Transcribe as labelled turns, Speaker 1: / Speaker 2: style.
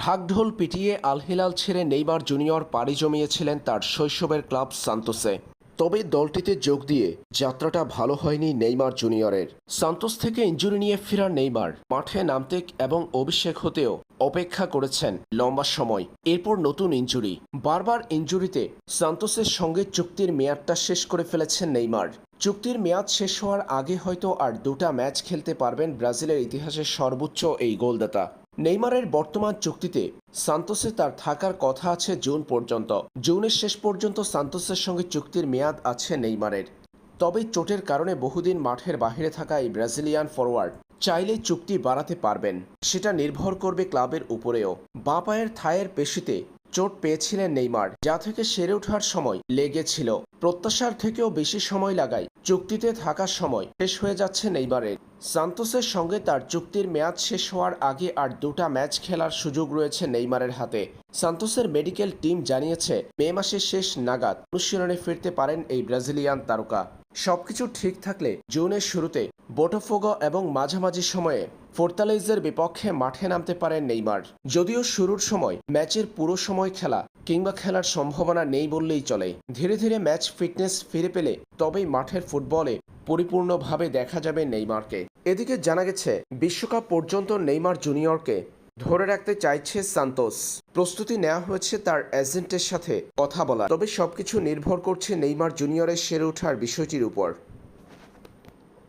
Speaker 1: ঢাকঢোল পিটিয়ে আলহিলাল ছেড়ে Neymar junior পাড়ি জমিয়েছিলেন তার শৈশবের ক্লাব সান্তোসে। তবে দলটিতে যোগ দিয়ে যাত্রাটা ভালো হয়নি নেইমার জুনিয়রের। সান্তোস থেকে ইঞ্জুরি নিয়ে ফেরা নেইমার মাঠে নামতে এবং অভিষেক হতেও অপেক্ষা করেছেন লম্বা সময়। এরপর নতুন ইঞ্জুরি। বারবার ইঞ্জুরিতে সান্তোসের সঙ্গে চুক্তির মেয়াদটা শেষ করে ফেলেছেন নেইমার। চুক্তির মেয়াদ শেষ হওয়ার আগে হয়তো আর দুটা ম্যাচ খেলতে পারবেন ব্রাজিলের ইতিহাসের সর্বোচ্চ এই গোলদাতা। নেইমারের বর্তমান চুক্তিতে সান্তোসে তার থাকার কথা আছে জুন পর্যন্ত। জুনের শেষ পর্যন্ত সান্তোসের সঙ্গে চুক্তির মেয়াদ আছে নেইমারের। তবে চোটের কারণে বহুদিন মাঠের বাহিরে থাকা এই ব্রাজিলিয়ান ফরওয়ার্ড চাইলে চুক্তি বাড়াতে পারবেন, সেটা নির্ভর করবে ক্লাবের উপরেও। বাঁ পায়ের থায়ের পেশিতে চোট পেয়েছিলেন নেইমার, যা থেকে সেরে ওঠার সময় লেগেছিল। প্রত্যাশার থেকেও বেশি সময় লাগায়, চুক্তিতে থাকার সময় শেষ হয়ে যাচ্ছে নেইমারের। সান্তোসের সঙ্গে তার চুক্তির মেয়াদ শেষ হওয়ার আগে আর দুটা ম্যাচ খেলার সুযোগ রয়েছে নেইমারের হাতে। সান্তোসের মেডিকেল টিম জানিয়েছে, মে মাসের শেষ নাগাদ অনুশীলনে ফিরতে পারেন এই ব্রাজিলিয়ান তারকা। সবকিছু ঠিক থাকলে জুনের শুরুতে বোটোফোগো এবং মাঝামাঝি সময়ে ফোর্তালেজের বিপক্ষে মাঠে নামতে পারেন নেইমার। যদিও শুরুর সময় ম্যাচের পুরো সময় খেলা কিংবা খেলার সম্ভাবনা নেই বললেই চলে। ধীরে ধীরে ম্যাচ ফিটনেস ফিরে পেলে তবেই মাঠের ফুটবলে পরিপূর্ণভাবে দেখা যাবে নেইমারকে। এদিকে জানা গেছে, বিশ্বকাপ পর্যন্ত নেইমার জুনিয়রকে ধরে রাখতে চাইছে সান্তোস। প্রস্তুতি নেওয়া হয়েছে তার এজেন্টের সাথে কথা বলা তবে সবকিছু নির্ভর করছে নেইমার জুনিয়রের সেরে ওঠার বিষয়টির উপর।